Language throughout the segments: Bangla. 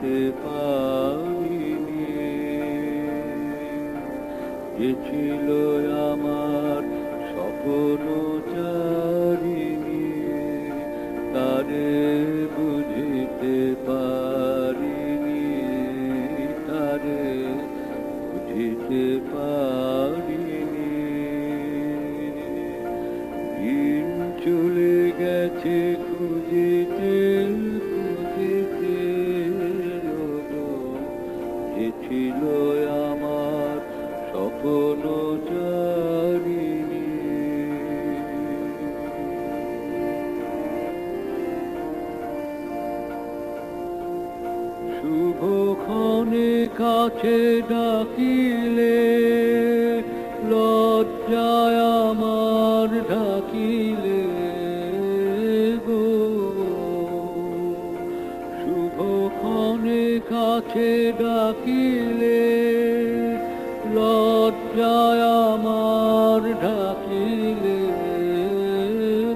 দেখতে পাইনি যে ছিল আমার স্বপ্ন তারে বুঝিতে তারে বুঝিতে চলে গেছে খুঁজিতে শুভক্ষণে কাছে ডাকিলে, লজ্জায় আমার ঢাকিলে গো। শুভক্ষণে কাছে ডাকিলে, লজ্জায় আমার ঢাকিলে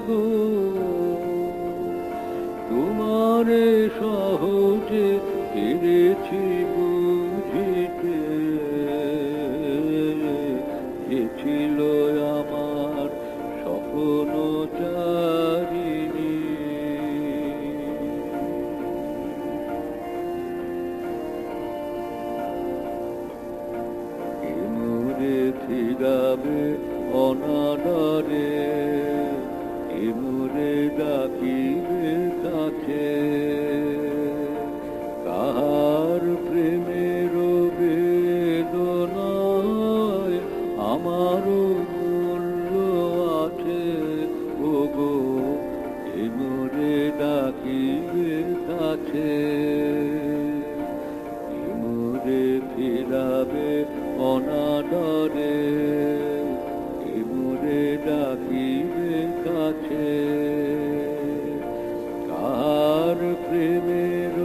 গো। তোমারে সহজে পেরেছি বুঝিতে। যে আমার স্বপ্ন চারিণী। এমুরে থিরাবে অনাডরে এমুরে ডাকিবে কাছে। আমারও মূল্য আছে। ওগো এমুরে ডাকিবে কাছে। ইমুরে ফিরাবে অনাদরে। ইমুরে ডাকিবে কাছে। কার প্রেমের